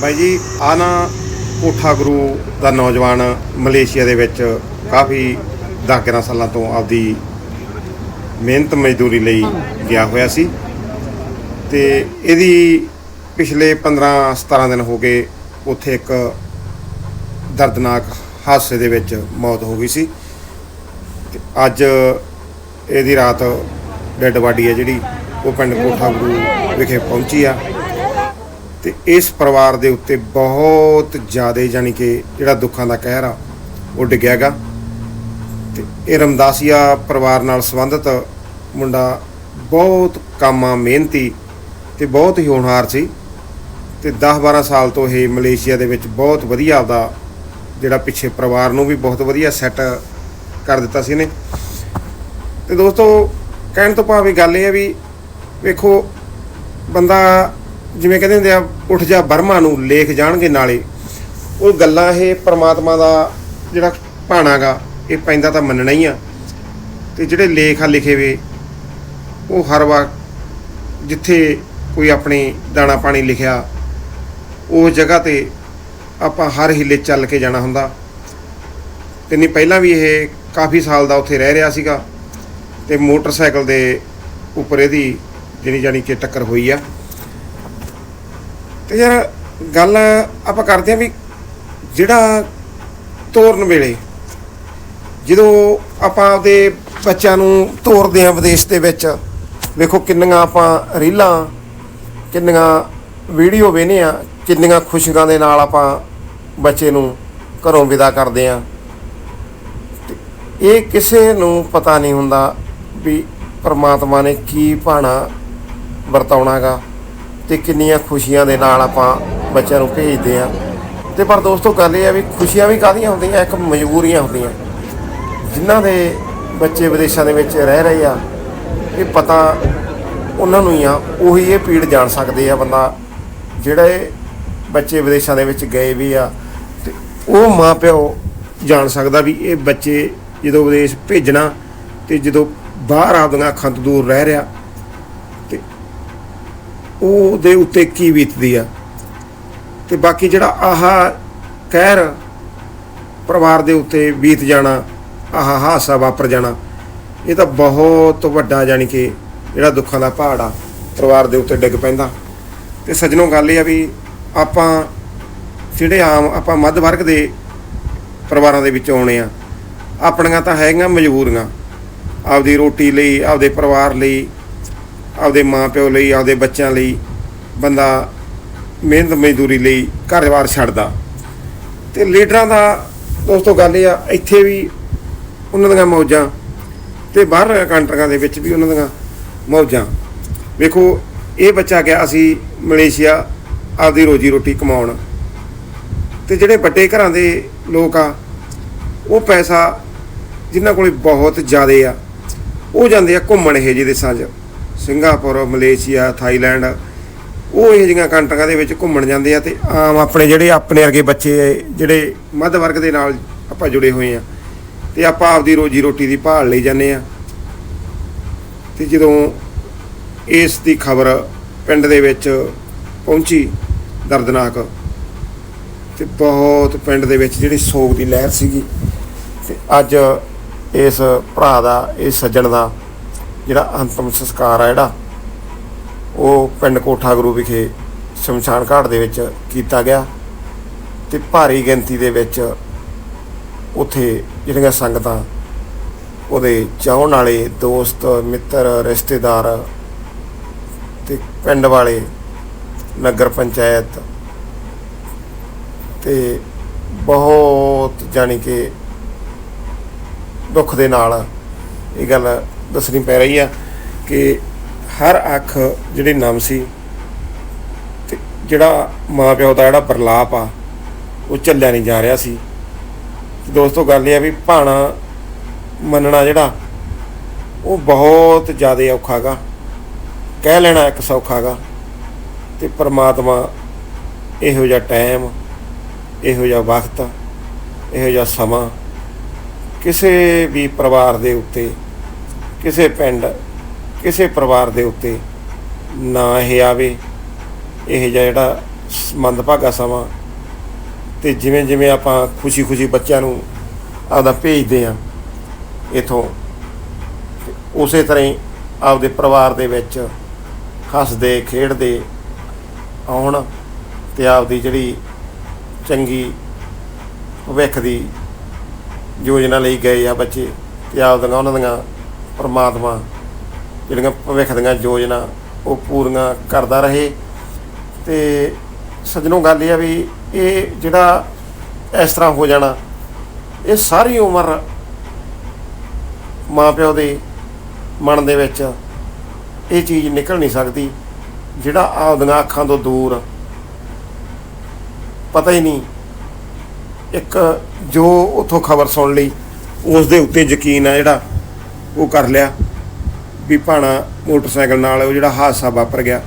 ਬਾਈ ਜੀ ਆ ਨਾ ਕੋਠਾ ਗੁਰੂ ਦਾ ਨੌਜਵਾਨ ਮਲੇਸ਼ੀਆ ਦੇ ਵਿੱਚ ਕਾਫੀ 10 ਸਾਲਾਂ ਤੋਂ ਆਪਦੀ ਮਿਹਨਤ ਮਜ਼ਦੂਰੀ ਲਈ ਗਿਆ ਹੋਇਆ ਸੀ ਤੇ ਇਹਦੀ ਪਿਛਲੇ 15 17 ਦਿਨ ਹੋ ਗਏ ਉੱਥੇ ਇੱਕ ਦਰਦਨਾਕ ਹਾਦਸੇ ਦੇ ਵਿੱਚ ਮੌਤ ਹੋ ਗਈ ਸੀ। ਤੇ ਅੱਜ ਇਹਦੀ ਰਾਤ ਡੈੱਡ ਬਾਡੀ ਹੈ ਜਿਹੜੀ ਉਹ ਪਿੰਡ ਕੋਠਾ ਗੁਰੂ ਵਿਖੇ ਪਹੁੰਚੀ ਆ। ਤੇ ਇਸ ਪਰਿਵਾਰ ਦੇ ਉੱਤੇ ਬਹੁਤ ਜ਼ਿਆਦਾ ਜਾਨੀ ਕਿ ਜਿਹੜਾ ਦੁੱਖਾਂ ਦਾ ਕਹਿਰ ਆ, ਉਹ ਡਿੱਗਿਆਗਾ ਤੇ ਇਹ ਰਮਦਾਸੀਆ ਪਰਿਵਾਰ ਨਾਲ ਸੰਬੰਧਿਤ ਮੁੰਡਾ ਬਹੁਤ ਕਾਮਾ, ਮਿਹਨਤੀ ਤੇ ਬਹੁਤ ਹੀ ਹੋਣਹਾਰ ਸੀ ਤੇ 10-12 ਸਾਲ ਤੋਂ ਇਹ ਮਲੇਸ਼ੀਆ ਦੇ ਵਿੱਚ ਬਹੁਤ ਵਧੀਆ ਆਪਦਾ ਜਿਹੜਾ ਪਿੱਛੇ ਪਰਿਵਾਰ ਨੂੰ ਵੀ ਬਹੁਤ ਵਧੀਆ ਸੈੱਟ ਕਰ ਦਿੱਤਾ ਸੀ ਇਹਨੇ। ਤੇ ਦੋਸਤੋ, ਕਹਿਣ ਤੋਂ ਭਾਵੇਂ ਗੱਲ ਇਹ ਹੈ ਵੀ ਵੇਖੋ, ਬੰਦਾ ਜਿਵੇਂ ਕਹਿੰਦੇ ਹੁੰਦੇ ਆ, ਉੱਠ ਜਾ ਬਰਮਾ ਨੂੰ ਲੇਖ ਜਾਣਗੇ ਨਾਲੇ। ਉਹ ਗੱਲਾਂ ਇਹ ਪ੍ਰਮਾਤਮਾ ਦਾ ਜਿਹੜਾ ਭਾਣਾਗਾ ਇਹ ਪੈਂਦਾ ਤਾਂ ਮੰਨਣਾ ਹੀ ਆ। ਤੇ ਜਿਹੜੇ ਲੇਖ ਆ ਲਿਖੇ ਵੇ, ਉਹ ਹਰ ਵਾਰ ਜਿੱਥੇ ਕੋਈ ਆਪਣੀ ਦਾਣਾ ਪਾਣੀ ਲਿਖਿਆ ਉਸ ਜਗ੍ਹਾ ਤੇ ਆਪਾਂ ਹਰ ਹਿੱਲੇ ਚੱਲ ਕੇ ਜਾਣਾ ਹੁੰਦਾ। ਤੇ ਨਹੀਂ, ਪਹਿਲਾਂ ਵੀ ਇਹ ਕਾਫੀ ਸਾਲ ਦਾ ਉੱਥੇ ਰਹਿ ਰਿਹਾ ਸੀਗਾ। ਤੇ ਮੋਟਰਸਾਈਕਲ ਦੇ ਉੱਪਰ ਇਹਦੀ ਜਿਹੜੀ ਜਾਨੀ ਕਿ ਟੱਕਰ ਹੋਈ ਆ। ਤੇ ਯਾਰ ਗੱਲ ਆਪਾਂ ਕਰਦੇ ਆ ਵੀ ਜਿਹੜਾ ਤੋਰਨ ਵੇਲੇ ਜਦੋਂ ਆਪਾਂ ਆਪਦੇ ਬੱਚਿਆਂ ਨੂੰ ਤੋਰਦੇ ਆ ਵਿਦੇਸ਼ ਦੇ ਵਿੱਚ, ਵੇਖੋ ਕਿੰਨੀਆਂ ਆਪਾਂ ਰੀਲਾਂ, ਕਿੰਨੀਆਂ ਵੀਡੀਓ ਵੇਨੇ ਆ ਕਿੰਨੀਆਂ ਖੁਸ਼ੀਆਂ ਦੇ ਨਾਲ ਆਪਾਂ ਬੱਚੇ ਨੂੰ ਘਰੋਂ ਵਿਦਾ ਕਰਦੇ ਆ ਇਹ ਕਿਸੇ ਨੂੰ ਪਤਾ ਨਹੀਂ ਹੁੰਦਾ ਵੀ ਪਰਮਾਤਮਾ ਨੇ ਕੀ ਭਾਣਾ ਵਰਤਾਉਣਾਗਾ ਤੇ ਕਿੰਨੀਆਂ ਖੁਸ਼ੀਆਂ ਦੇ ਨਾਲ ਆਪਾਂ ਬੱਚਿਆਂ ਨੂੰ ਭੇਜਦੇ ਆ ਤੇ ਪਰ ਦੋਸਤੋ ਗੱਲ ਇਹ ਆ ਵੀ ਖੁਸ਼ੀਆਂ ਵੀ ਕਾਹਦੀਆਂ ਹੁੰਦੀਆਂ, ਇੱਕ ਮਜਬੂਰੀਆਂ ਹੁੰਦੀਆਂ। ਜਿਨ੍ਹਾਂ ਦੇ ਬੱਚੇ ਵਿਦੇਸ਼ਾਂ ਦੇ ਵਿੱਚ ਰਹਿ ਰਹੇ ਆ, ਇਹ ਪਤਾ ਉਹਨਾਂ ਨੂੰ ਹੀ ਆ, ਉਹੀ ਇਹ ਪੀੜ ਜਾਣ ਸਕਦੇ ਆ ਬੰਦਾ। ਜਿਹੜੇ ਬੱਚੇ ਵਿਦੇਸ਼ਾਂ ਦੇ ਵਿੱਚ ਗਏ ਵੀ ਆ, ਤੇ ਉਹ ਮਾਪਿਓ ਜਾਣ ਸਕਦਾ ਵੀ ਇਹ ਬੱਚੇ ਜਦੋਂ ਵਿਦੇਸ਼ ਭੇਜਣਾ ਤੇ ਜਦੋਂ ਬਾਹਰ ਆਪਦੀਆਂ ਅੱਖਾਂ ਤੋਂ ਦੂਰ ਰਹਿ ਰਿਹਾ ਉਹਦੇ ਉੱਤੇ ਕੀ ਬੀਤਦੀ ਆ? ਤੇ ਬਾਕੀ ਜਿਹੜਾ ਆਹਾ ਕਹਿਰ ਪਰਿਵਾਰ ਦੇ ਉੱਤੇ ਬੀਤ ਜਾਣਾ, ਆਹਾ ਹਾਸਾ ਵਾਪਰ ਜਾਣਾ, ਇਹ ਤਾਂ ਬਹੁਤ ਵੱਡਾ ਜਾਨੀ ਕਿ ਜਿਹੜਾ ਦੁੱਖਾਂ ਦਾ ਪਹਾੜ ਆ, ਪਰਿਵਾਰ ਦੇ ਉੱਤੇ ਡਿੱਗ ਪੈਂਦਾ। ਤੇ ਸੱਜਣੋ ਗੱਲ ਇਹ ਆ ਵੀ ਆਪਾਂ ਜਿਹੜੇ ਆਮ ਆਪਾਂ ਮੱਧ ਵਰਗ ਦੇ ਪਰਿਵਾਰਾਂ ਦੇ ਵਿੱਚ ਆਉਣੇ ਆ, ਆਪਣੀਆਂ ਤਾਂ ਹੈਗੀਆਂ ਮਜਬੂਰੀਆਂ। ਆਪਦੀ ਰੋਟੀ ਲਈ, ਆਪਦੇ ਪਰਿਵਾਰ ਲਈ ਆਪਦੇ ਮਾਪਿਓ ਲਈ, ਆਪਦੇ ਬੱਚਿਆਂ ਲਈ ਬੰਦਾ ਮਿਹਨਤ ਮਜ਼ਦੂਰੀ ਲਈ ਘਰ-ਬਾਰ ਛੱਡਦਾ। ਤੇ ਲੀਡਰਾਂ ਦਾ ਦੋਸਤੋ ਗੱਲ ਇਹ ਆ, ਇੱਥੇ ਵੀ ਉਹਨਾਂ ਦੀਆਂ ਮੌਜਾਂ ਤੇ ਬਾਹਰ ਕੰਟਰੀਆਂ ਦੇ ਵਿੱਚ ਵੀ ਉਹਨਾਂ ਦੀਆਂ ਮੌਜਾਂ। ਵੇਖੋ, ਇਹ ਬੱਚਾ ਗਿਆ ਅਸੀਂ ਮਲੇਸ਼ੀਆ ਆਪਦੀ ਰੋਜੀ ਰੋਟੀ ਕਮਾਉਣ। ਤੇ ਜਿਹੜੇ ਵੱਡੇ ਘਰਾਂ ਦੇ ਲੋਕ ਆ, ਉਹ ਪੈਸਾ ਜਿਨ੍ਹਾਂ ਕੋਲੇ ਬਹੁਤ ਜ਼ਿਆਦਾ ਆ, ਉਹ ਜਾਂਦੇ ਆ ਘੁੰਮਣ ਇਹ ਜਿਹੇ ਦੇਸ਼ਾਂ 'ਚ। ਸਿੰਗਾਪੁਰ, ਮਲੇਸ਼ੀਆ, ਥਾਈਲੈਂਡ, ਉਹ ਇਹ ਜਿਹੀਆਂ ਕੰਟਰੀਆਂ ਦੇ ਵਿੱਚ ਘੁੰਮਣ ਜਾਂਦੇ ਆ ਤੇ ਆਮ ਆਪਣੇ ਜਿਹੜੇ ਆਪਣੇ ਵਰਗੇ ਬੱਚੇ, ਜਿਹੜੇ ਮੱਧ ਵਰਗ ਦੇ ਨਾਲ ਆਪਾਂ ਜੁੜੇ ਹੋਏ ਆ ਤੇ ਆਪਾਂ ਆਪਦੀ ਰੋਜੀ ਰੋਟੀ ਦੀ ਭਾਲ ਲਈ ਜਾਂਦੇ ਆ। ਤੇ ਜਦੋਂ ਇਸ ਦੀ ਖਬਰ ਪਿੰਡ ਦੇ ਵਿੱਚ ਪਹੁੰਚੀ ਦਰਦਨਾਕ, ਤੇ ਬਹੁਤ ਪਿੰਡ ਦੇ ਵਿੱਚ ਜਿਹੜੀ ਸੋਗ ਦੀ ਲਹਿਰ ਸੀਗੀ ਤੇ ਅੱਜ ਇਸ ਭਰਾ ਦਾ, ਇਸ ਸੱਜਣ ਦਾ ਜਿਹੜਾ ਅੰਤਮ ਸੰਸਕਾਰ ਆ ਜਿਹੜਾ, ਉਹ ਪਿੰਡ ਕੋਠਾ ਗੁਰੂ ਵਿਖੇ ਸ਼ਮਸ਼ਾਨ ਘਾਟ ਦੇ ਵਿੱਚ ਕੀਤਾ ਗਿਆ ਤੇ ਭਾਰੀ ਗਿਣਤੀ ਦੇ ਵਿੱਚ ਉੱਥੇ ਜਿਹੜੀਆਂ ਸੰਗਤਾਂ ਉਹਦੇ ਚਾਹਣ ਵਾਲੇ ਦੋਸਤ, ਮਿੱਤਰ, ਰਿਸ਼ਤੇਦਾਰ ਤੇ ਪਿੰਡ ਵਾਲੇ, ਨਗਰ ਪੰਚਾਇਤ ਤੇ ਬਹੁਤ ਜਾਣੀ ਕਿ ਦੁੱਖ ਦੇ ਨਾਲ ਇਹ ਗੱਲ ਦੱਸਣੀ ਪੈ ਰਹੀ ਆ ਕਿ ਹਰ ਅੱਖ ਜਿਹੜੀ ਨਮ ਸੀ ਤੇ ਜਿਹੜਾ ਮਾਂ ਪਿਓ ਦਾ ਜਿਹੜਾ ਪ੍ਰਲਾਪ ਆ, ਉਹ ਚੱਲਿਆ ਨਹੀਂ ਜਾ ਰਿਹਾ ਸੀ। ਦੋਸਤੋ, ਗੱਲ ਇਹ ਆ ਵੀ ਭਾਣਾ ਮੰਨਣਾ ਜਿਹੜਾ, ਉਹ ਬਹੁਤ ਜ਼ਿਆਦਾ ਔਖਾਗਾ ਕਹਿ ਲੈਣਾ ਇੱਕ ਸੌਖਾਗਾ ਤੇ ਪ੍ਰਮਾਤਮਾ ਇਹੋ ਜਿਹਾ ਟਾਈਮ, ਇਹੋ ਜਿਹਾ ਵਕਤ, ਇਹੋ ਜਿਹਾ ਸਮਾਂ ਕਿਸੇ ਵੀ ਪਰਿਵਾਰ ਦੇ ਉੱਤੇ ਕਿਸੇ ਪਿੰਡ, ਕਿਸੇ ਪਰਿਵਾਰ ਦੇ ਉੱਤੇ ਨਾ ਇਹ ਆਵੇ, ਇਹ ਜਿਹਾ ਜਿਹੜਾ ਮੰਦਭਾਗਾ ਸਮਾਂ ਤੇ ਜਿਵੇਂ ਜਿਵੇਂ ਆਪਾਂ ਖੁਸ਼ੀ-ਖੁਸ਼ੀ ਬੱਚਿਆਂ ਨੂੰ ਆਪਦਾ ਭੇਜਦੇ ਆ ਇਥੋਂ, ਉਸੇ ਤਰ੍ਹਾਂ ਹੀ ਆਪਦੇ ਪਰਿਵਾਰ ਦੇ ਵਿੱਚ ਹੱਸਦੇ, ਖੇਡਦੇ ਆਉਣ ਤੇ ਆਪਦੀ ਜਿਹੜੀ ਚੰਗੀ ਭਵਿੱਖ ਦੀ ਯੋਜਨਾ ਲਈ ਗਏ ਆ ਬੱਚੇ ਤੇ ਆਪਦੀਆਂ ਉਹਨਾਂ ਦੀਆਂ ਪਰਮਾਤਮਾ ਜਿਹੜੀਆਂ ਭਵਿੱਖ ਦੀਆਂ ਯੋਜਨਾ ਉਹ ਪੂਰੀਆਂ ਕਰਦਾ ਰਹੇ। ਤੇ ਸੱਜਣੋਂ ਗੱਲ ਇਹ ਆ ਵੀ ਇਹ ਜਿਹੜਾ ਇਸ ਤਰ੍ਹਾਂ ਹੋ ਜਾਣਾ, ਇਹ ਸਾਰੀ ਉਮਰ ਮਾਪਿਓ ਦੇ ਮਨ ਦੇ ਵਿੱਚ ਇਹ ਚੀਜ਼ ਨਿਕਲ ਨਹੀਂ ਸਕਦੀ ਜਿਹੜਾ ਆਪਦੀਆਂ ਅੱਖਾਂ ਤੋਂ ਦੂਰ ਪਤਾ ਹੀ ਨਹੀਂ ਇੱਕ ਜੋ ਉਥੋਂ ਖਬਰ ਸੁਣ ਲਈ, ਉਸ ਦੇ ਉੱਤੇ ਯਕੀਨ ਆ ਜਿਹੜਾ ਉਹ ਕਰ ਲਿਆ ਵੀ ਭਾਣਾ ਮੋਟਰਸਾਈਕਲ ਨਾਲ ਉਹ ਜਿਹੜਾ ਹਾਦਸਾ ਵਾਪਰ ਗਿਆ।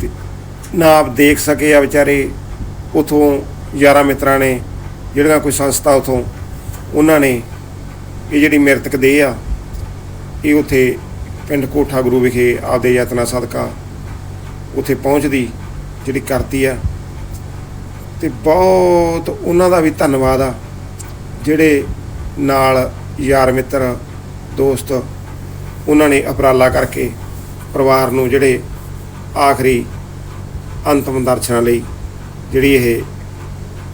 ਤੇ ਨਾ ਆਪ ਦੇਖ ਸਕੇ ਆ ਵਿਚਾਰੇ, ਉਥੋਂ ਯਾਰਾਂ ਮਿੱਤਰਾਂ ਨੇ, ਜਿਹੜੀਆਂ ਕੋਈ ਸੰਸਥਾ ਉਥੋਂ, ਉਹਨਾਂ ਨੇ ਇਹ ਜਿਹੜੀ ਮ੍ਰਿਤਕ ਦੇਹ ਆ, ਇਹ ਉਥੇ ਪਿੰਡ ਕੋਠਾ ਗੁਰੂ ਵਿਖੇ ਆਪਦੇ ਯਤਨਾਂ ਸਦਕਾ ਉਥੇ ਪਹੁੰਚਦੀ, ਜਿਹੜੀ ਕਰਤੀ ਆ। ਤੇ ਬਹੁਤ ਉਹਨਾਂ ਦਾ ਵੀ ਧੰਨਵਾਦ ਆ, ਜਿਹੜੇ ਨਾਲ ਯਾਰ ਮਿੱਤਰ ਦੋਸਤ, ਉਹਨਾਂ ਨੇ ਉਪਰਾਲਾ ਕਰਕੇ ਪਰਿਵਾਰ ਨੂੰ ਜਿਹੜੇ ਆਖਰੀ ਅੰਤਮ ਦਰਸ਼ਨਾਂ ਲਈ ਜਿਹੜੀ ਇਹ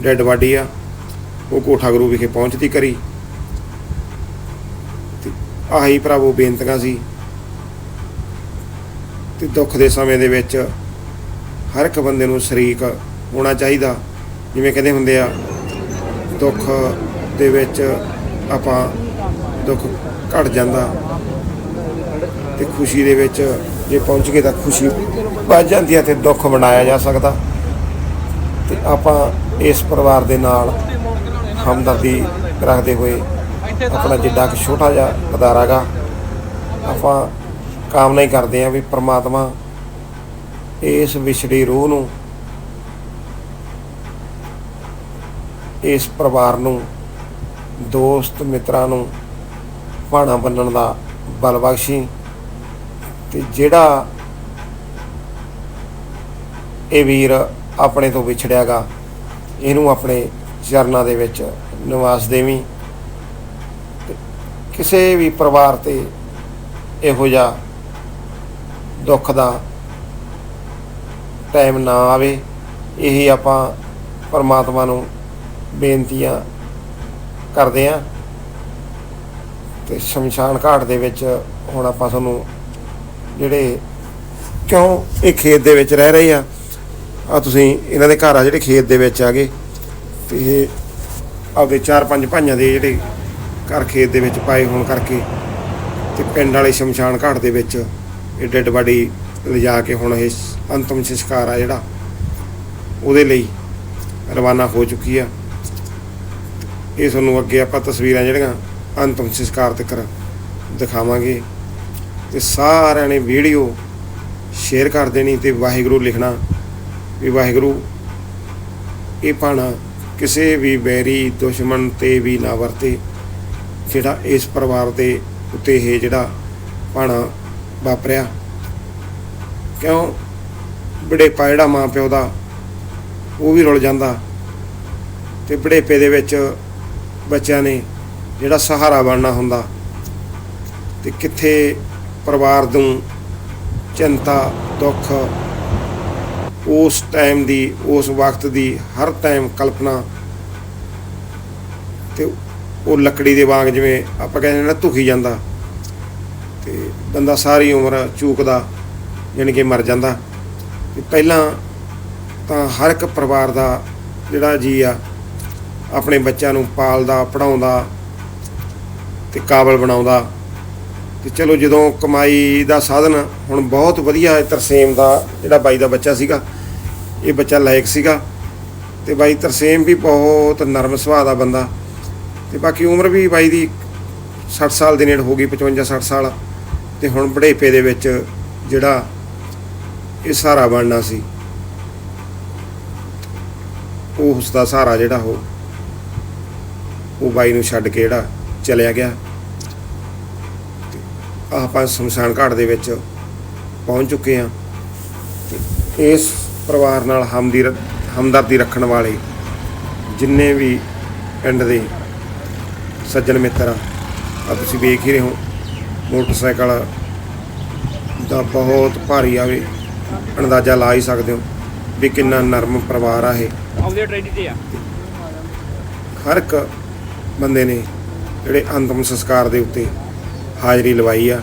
ਡੈੱਡ ਬਾਡੀ ਆ, ਉਹ ਕੋਠਾ ਗੁਰੂ ਵਿਖੇ ਪਹੁੰਚਦੀ ਕਰੀ। ਤੇ ਆਹੀ ਭਰਾਵੋ ਬੇਨਤੀਆਂ ਸੀ। ਤੇ ਦੁੱਖ ਦੇ ਸਮੇਂ ਦੇ ਵਿੱਚ ਹਰ ਇੱਕ ਬੰਦੇ ਨੂੰ ਸ਼ਰੀਕ ਹੋਣਾ ਚਾਹੀਦਾ। ਜਿਵੇਂ ਕਹਿੰਦੇ ਹੁੰਦੇ ਆ, ਦੁੱਖ ਦੇ ਵਿੱਚ ਆਪਾਂ ਦੁੱਖ ਘਟ ਜਾਂਦਾ ਤੇ ਖੁਸ਼ੀ ਦੇ ਵਿੱਚ ਜੇ ਪਹੁੰਚ ਗਏ ਤਾਂ ਖੁਸ਼ੀ ਵੱਧ ਜਾਂਦੀ ਹੈ ਤੇ ਦੁੱਖ ਬਣਾਇਆ ਜਾ ਸਕਦਾ। ਤੇ ਆਪਾਂ ਇਸ ਪਰਿਵਾਰ ਦੇ ਨਾਲ ਹਮਦਰਦੀ ਰੱਖਦੇ ਹੋਏ ਆਪਣਾ ਜਿੱਡਾ ਕਿ ਛੋਟਾ ਜਿਹਾ ਅਦਾਰਾਗਾ ਆਪਾਂ ਕਾਮਨਾ ਹੀ ਕਰਦੇ ਹਾਂ ਵੀ ਪ੍ਰਮਾਤਮਾ ਇਸ ਵਿਛੜੀ ਰੂਹ ਨੂੰ, ਇਸ ਪਰਿਵਾਰ ਨੂੰ, ਦੋਸਤ ਮਿੱਤਰਾਂ ਨੂੰ ਭਾਣਾ ਬੰਨਣ ਦਾ ਬਲ ਬਖਸ਼ੀ ਤੇ ਜਿਹੜਾ ਇਹ ਵੀਰ ਆਪਣੇ ਤੋਂ ਵਿਛੜਿਆਗਾ, ਇਹਨੂੰ ਆਪਣੇ ਚਰਨਾਂ ਦੇ ਵਿੱਚ ਨਿਵਾਸ ਦੇਵੀਂ। ਤੇ ਕਿਸੇ ਵੀ ਪਰਿਵਾਰ ਤੇ ਇਹੋ ਜਿਹਾ ਦੁੱਖ ਦਾ ਟਾਈਮ ਨਾ ਆਵੇ, ਇਹੀ ਆਪਾਂ ਪਰਮਾਤਮਾ ਨੂੰ ਬੇਨਤੀਆਂ ਕਰਦੇ ਆਂ। ਤੇ ਸ਼ਮਸ਼ਾਨ ਘਾਟ ਦੇ ਵਿੱਚ ਹੁਣ ਆਪਾਂ ਤੁਹਾਨੂੰ ਜਿਹੜੇ ਕਿਉਂ ਇਹ ਖੇਤ ਦੇ ਵਿੱਚ ਰਹਿ ਰਹੇ ਆ ਆ ਤੁਸੀਂ ਇਹਨਾਂ ਦੇ ਘਰ ਆ ਜਿਹੜੇ ਖੇਤ ਦੇ ਵਿੱਚ ਆ ਗਏ ਤੇ ਇਹ ਆਪਦੇ ਚਾਰ ਪੰਜ ਭਾਈਆਂ ਦੇ ਜਿਹੜੇ ਘਰ ਖੇਤ ਦੇ ਵਿੱਚ ਪਾਏ ਹੋਣ ਕਰਕੇ ਤੇ ਪਿੰਡ ਵਾਲੇ ਸ਼ਮਸ਼ਾਨ ਘਾਟ ਦੇ ਵਿੱਚ ਇਹ ਡੈੱਡ ਬਾਡੀ ਲਿਜਾ ਕੇ ਹੁਣ ਇਹ ਅੰਤਮ ਸੰਸਕਾਰ ਆ ਜਿਹੜਾ, ਉਹਦੇ ਲਈ ਰਵਾਨਾ ਹੋ ਚੁੱਕੀ ਆ। ਇਹ ਤੁਹਾਨੂੰ ਅੱਗੇ ਆਪਾਂ ਤਸਵੀਰਾਂ ਜਿਹੜੀਆਂ ਅੰਤਮ ਸੰਸਕਾਰ ਤੱਕ ਦਿਖਾਵਾਂਗੇ ਤੇ ਸਾਰਿਆਂ ਨੇ ਵੀਡੀਓ ਸ਼ੇਅਰ ਕਰ ਦੇਣੀ ਤੇ ਵਾਹਿਗੁਰੂ ਲਿਖਣਾ ਵੀ ਵਾਹਿਗੁਰੂ, ਇਹ ਪਾਣਾ ਕਿਸੇ ਵੀ ਬੈਰੀ ਦੁਸ਼ਮਣ ਤੇ ਵੀ ਨਾ ਵਰਤੇ, ਜਿਹੜਾ ਇਸ ਪਰਿਵਾਰ ਦੇ ਉੱਤੇ ਇਹ ਜਿਹੜਾ ਪਾਣਾ ਵਾਪਰਿਆ। ਕਿਉਂ? ਬੜੇਪਾ ਜਿਹੜਾ ਮਾਂ ਪਿਓ ਦਾ, ਉਹ ਵੀ ਰੁਲ ਜਾਂਦਾ ਤੇ ਬੜੇਪੇ ਦੇ ਵਿੱਚ ਬੱਚਿਆਂ ਨੇ ਜਿਹੜਾ ਸਹਾਰਾ ਬਣਨਾ ਹੁੰਦਾ ਤੇ ਕਿੱਥੇ ਪਰਿਵਾਰ ਨੂੰ ਚਿੰਤਾ, ਦੁੱਖ, ਉਸ ਟਾਈਮ ਦੀ, ਉਸ ਵਕਤ ਦੀ ਹਰ ਟਾਈਮ ਕਲਪਨਾ ਤੇ ਉਹ ਲੱਕੜੀ ਦੇ ਵਾਂਗ ਜਿਵੇਂ ਆਪਾਂ ਕਹਿੰਦੇ ਨਾ ਧੁਖੀ ਜਾਂਦਾ ਤੇ ਬੰਦਾ ਸਾਰੀ ਉਮਰ ਚੂਕਦਾ ਜਾਣੀ ਕਿ ਮਰ ਜਾਂਦਾ ਤੇ ਪਹਿਲਾਂ ਤਾਂ ਹਰ ਇੱਕ ਪਰਿਵਾਰ ਦਾ ਜਿਹੜਾ ਜੀ ਆ, ਆਪਣੇ ਬੱਚਿਆਂ ਨੂੰ ਪਾਲਦਾ ਪੜਾਉਂਦਾ ਤੇ ਕਾਬਲ ਬਣਾਉਂਦਾ। ਤੇ ਚਲੋ ਜਦੋਂ ਕਮਾਈ ਦਾ ਸਾਧਨ ਹੁਣ ਬਹੁਤ ਵਧੀਆ ਤਰਸੇਮ ਦਾ ਜਿਹੜਾ ਬਾਈ ਦਾ ਬੱਚਾ ਸੀਗਾ, ਇਹ ਬੱਚਾ ਲਾਇਕ ਸੀਗਾ। ਤੇ ਬਾਈ ਤਰਸੇਮ ਵੀ ਬਹੁਤ ਨਰਮ ਸੁਭਾਅ ਦਾ ਬੰਦਾ। ਤੇ ਬਾਕੀ ਉਮਰ ਵੀ ਬਾਈ ਦੀ 60 ਸਾਲ ਦੇ ਨੇੜੇ ਹੋ ਗਈ 55 60 ਸਾਲ। ਤੇ ਹੁਣ ਬੜੇਪੇ ਦੇ ਵਿੱਚ ਜਿਹੜਾ ਇਹ ਸਹਾਰਾ ਬਣਨਾ ਸੀ, ਉਹ ਉਸ ਦਾ ਸਹਾਰਾ ਜਿਹੜਾ ਉਹ ਉਹ ਬਾਈ ਨੂੰ ਛੱਡ ਕੇ ਜਿਹੜਾ ਚਲਿਆ ਗਿਆ। ਆਪਾਂ ਸ਼ਮਸ਼ਾਨ ਘਾਟ ਦੇ ਵਿੱਚ ਪਹੁੰਚ ਚੁੱਕੇ ਹਾਂ। ਇਸ ਪਰਿਵਾਰ ਨਾਲ ਹਮਦੀ ਹਮਦਰਦੀ ਰੱਖਣ ਵਾਲੇ ਜਿੰਨੇ ਵੀ ਪਿੰਡ ਦੇ ਸੱਜਣ ਮਿੱਤਰ ਆ ਤੁਸੀਂ ਵੇਖ ਹੀ ਰਹੇ ਹੋ ਮੋਟਰਸਾਈਕਲ ਦਾ ਬਹੁਤ ਭਾਰੀ ਆਵੇ ਅੰਦਾਜ਼ਾ ਲਾ ਹੀ ਸਕਦੇ ਹੋ ਵੀ ਕਿੰਨਾ ਨਰਮ ਪਰਿਵਾਰ ਆ ਇਹ। ਆਉਂਦੇ ਟ੍ਰੇਨਿੰਗ ਤੇ ਆ। ਹਰ ਇੱਕ ਬੰਦੇ ਨੇ ਜਿਹੜੇ ਅੰਤਮ ਸੰਸਕਾਰ ਦੇ ਉੱਤੇ ਹਾਜ਼ਰੀ ਲਵਾਈ ਆ।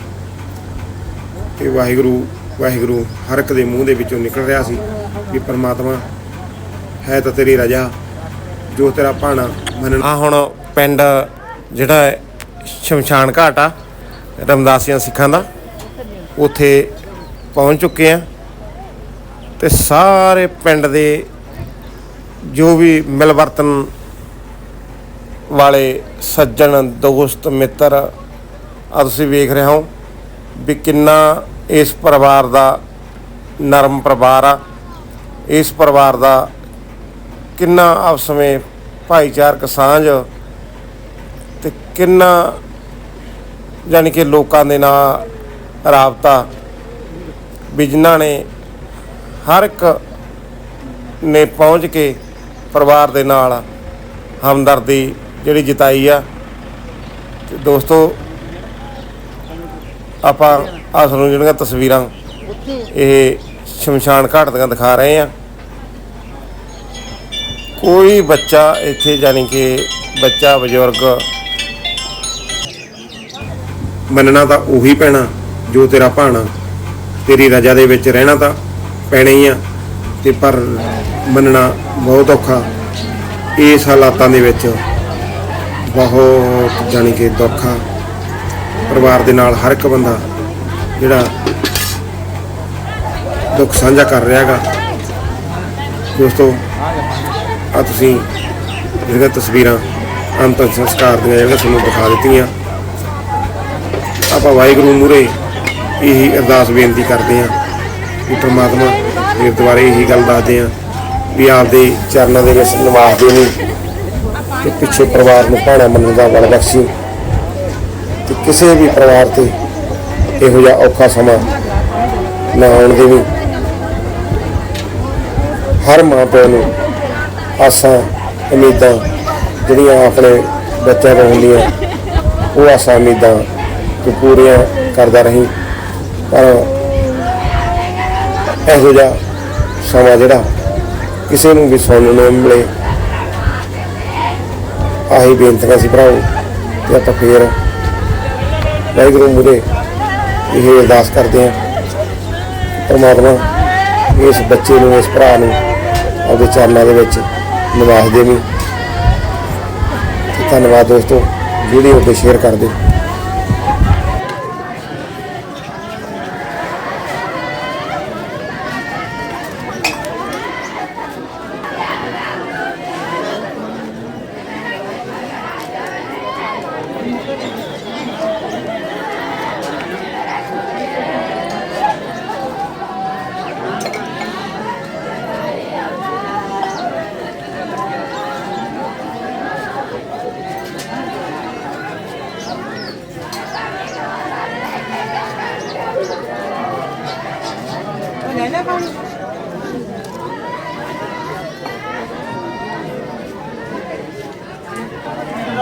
ਤੇ ਵਾਹਿਗੁਰੂ ਵਾਹਿਗੁਰੂ ਹਰ ਇੱਕ ਦੇ ਮੂੰਹ ਦੇ ਵਿੱਚੋਂ ਨਿਕਲ ਰਿਹਾ ਸੀ ਵੀ ਪਰਮਾਤਮਾ ਹੈ ਤਾਂ ਤੇਰੀ ਰਜਾ, ਜੋ ਤੇਰਾ ਭਾਣਾ ਮੰਨਣਾ। ਆ ਹੁਣ ਪਿੰਡ ਜਿਹੜਾ ਸ਼ਮਸ਼ਾਨ ਘਾਟ ਆ, ਰਮਦਾਸੀਆਂ ਸਿੱਖਾਂ ਦਾ, ਉੱਥੇ ਪਹੁੰਚ ਚੁੱਕੇ ਆ। ਤੇ ਸਾਰੇ ਪਿੰਡ ਦੇ ਜੋ ਵੀ ਮਿਲਵਰਤਨ ਵਾਲੇ ਸੱਜਣ, ਦੋਸਤ, ਮਿੱਤਰ ਆ ਤੁਸੀਂ ਵੇਖ ਰਹੇ ਹੋ ਵੀ ਕਿੰਨਾ ਇਸ ਪਰਿਵਾਰ ਦਾ ਨਰਮ ਪਰਿਵਾਰ ਆ। ਇਸ ਪਰਿਵਾਰ ਦਾ ਕਿੰਨਾ ਆਪਸ ਵਿੱਚ ਭਾਈਚਾਰਕ ਸਾਂਝ ਤੇ ਕਿੰਨਾ ਯਾਨੀ ਕਿ ਲੋਕਾਂ ਦੇ ਨਾਲ ਰਾਬਤਾ ਵੀ ਜਿਨ੍ਹਾਂ ਨੇ ਹਰ ਇੱਕ ਨੇ ਪਹੁੰਚ ਕੇ ਪਰਿਵਾਰ ਦੇ ਨਾਲ ਹਮਦਰਦੀ ਜਿਹੜੀ ਜਤਾਈ ਆ। ਤੇ ਦੋਸਤੋ, ਆਪਾਂ ਆਹ ਨੂੰ ਜਿਹੜੀਆਂ ਤਸਵੀਰਾਂ, ਇਹ ਸ਼ਮਸ਼ਾਨ ਘਾਟ ਦੀਆਂ ਦਿਖਾ ਰਹੇ ਆ। ਕੋਈ ਬੱਚਾ ਇੱਥੇ ਯਾਨੀ ਕਿ ਬੱਚਾ, ਬਜ਼ੁਰਗ ਮੰਨਣਾ ਤਾਂ ਉਹੀ ਪੈਣਾ, ਜੋ ਤੇਰਾ ਭਾਣਾ, ਤੇਰੀ ਰਜਾ ਦੇ ਵਿੱਚ ਰਹਿਣਾ ਤਾਂ ਪੈਣਾ ਹੀ ਆ। ਤੇ ਪਰ ਮੰਨਣਾ ਬਹੁਤ ਔਖਾ, ਇਸ ਹਾਲਾਤਾਂ ਦੇ ਵਿੱਚ। ਬਹੁਤ ਜਾਣੀ ਕਿ ਦੁੱਖ ਆ ਪਰਿਵਾਰ ਦੇ ਨਾਲ ਹਰ ਇੱਕ ਬੰਦਾ ਜਿਹੜਾ ਦੁੱਖ ਸਾਂਝਾ ਕਰ ਰਿਹਾ ਹੈਗਾ। ਦੋਸਤੋ ਆ ਤੁਸੀਂ ਜਿਹੜੀਆਂ ਤਸਵੀਰਾਂ ਅੰਤਿਮ ਸੰਸਕਾਰ ਦੀਆਂ ਜਿਹੜੀਆਂ ਤੁਹਾਨੂੰ ਦਿਖਾ ਦਿੱਤੀਆਂ, ਆਪਾਂ ਵਾਹਿਗੁਰੂ ਮੂਰੇ ਇਹੀ ਅਰਦਾਸ ਬੇਨਤੀ ਕਰਦੇ ਹਾਂ ਕਿ ਪ੍ਰਮਾਤਮਾ ਫਿਰ ਦੁਬਾਰੇ ਇਹੀ ਗੱਲ ਦੱਸਦੇ ਹਾਂ ਵੀ ਆਪਦੇ ਚਰਨਾਂ ਦੇ ਵਿੱਚ ਨਿਵਾਸ ਦੇਣੀ ਤੇ ਪਿੱਛੇ ਪਰਿਵਾਰ ਨੂੰ ਭਾਣਾ ਮੰਨਣ ਦਾ ਬਲ ਬਖਸ਼ੀ ਤੇ ਕਿਸੇ ਵੀ ਪਰਿਵਾਰ ਤੇ ਇਹੋ ਜਿਹਾ ਔਖਾ ਸਮਾਂ ਨਾ ਆਉਣ ਦੇਵੇ ਹਰ ਮਾਂ ਪਿਓ ਨੂੰ ਆਸਾਂ, ਉਮੀਦਾਂ ਜਿਹੜੀਆਂ ਆਪਣੇ ਬੱਚਿਆਂ ਤੋਂ ਹੁੰਦੀਆਂ, ਉਹ ਆਸਾਂ, ਉਮੀਦਾਂ ਕਿ ਪੂਰੀਆਂ ਕਰਦਾ ਰਹੀ। ਪਰ ਇਹੋ ਜਿਹਾ ਸਮਾਂ ਜਿਹੜਾ ਕਿਸੇ ਨੂੰ ਵੀ ਸੁਣਨ ਨੂੰ ਮਿਲੇ ਆਹੀ ਬੇਨਤੀਆਂ ਸੀ ਭਰਾਓ, ਤੇ ਆਪਾਂ ਫੇਰ ਵਾਹਿਗੁਰੂ ਮੂਰੇ ਇਹ ਅਰਦਾਸ ਕਰਦੇ ਹਾਂ ਪਰਮਾਤਮਾ ਇਸ ਬੱਚੇ ਨੂੰ, ਇਸ ਭਰਾ ਨੂੰ ਆਪਦੇ ਚਰਨਾਂ ਦੇ ਵਿੱਚ ਨਿਵਾਸ ਦੇਵੀਂ। ਧੰਨਵਾਦ ਦੋਸਤੋ, ਵੀਡੀਓ ਤੇ ਸ਼ੇਅਰ ਕਰ ਦਿਓ।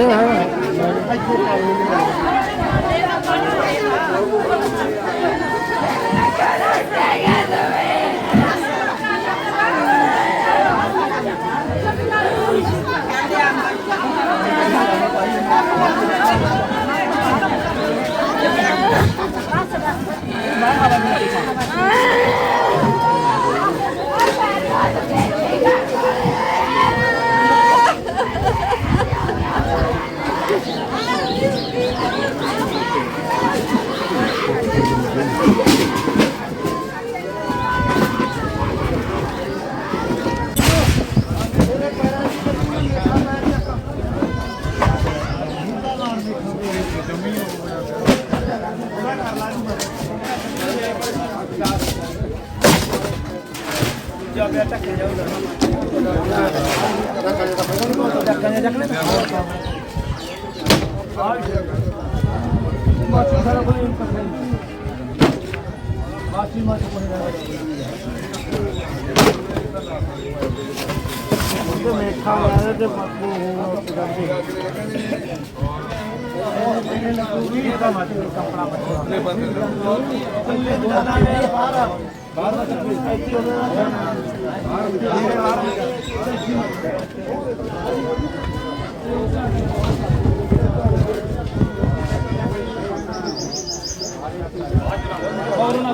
Ah! ਮਾਛੀ ਸਾਰਾ ਕੋਈ ਮਾਛੀ ਮਾਛੀ ਕੋਈ ਤੇ ਮੇਖਾ ਵਾਲੇ ਤੇ ਪੱਕੂ ਹੋ ਕਰਦੇ ਉਹ ਮੇਰੇ ਲੱਗੂ ਵੀ ਇਹਦਾ ਮਾਛੀ ਕੰਪੜਾ ਬੱਚਾ ਆਪਣੇ ਬੰਦੇ ਬਾਹਰ ਬਾਹਰ ਦਾ ਚੱਕੂ ਇੱਥੇ ਉਹਦਾ ਬਾਹਰ ਬਾਹਰ করোনা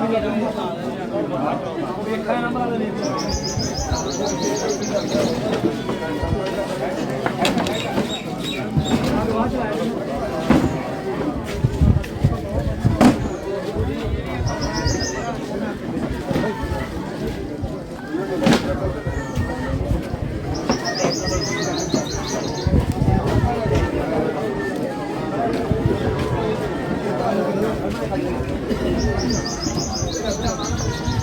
スタートします。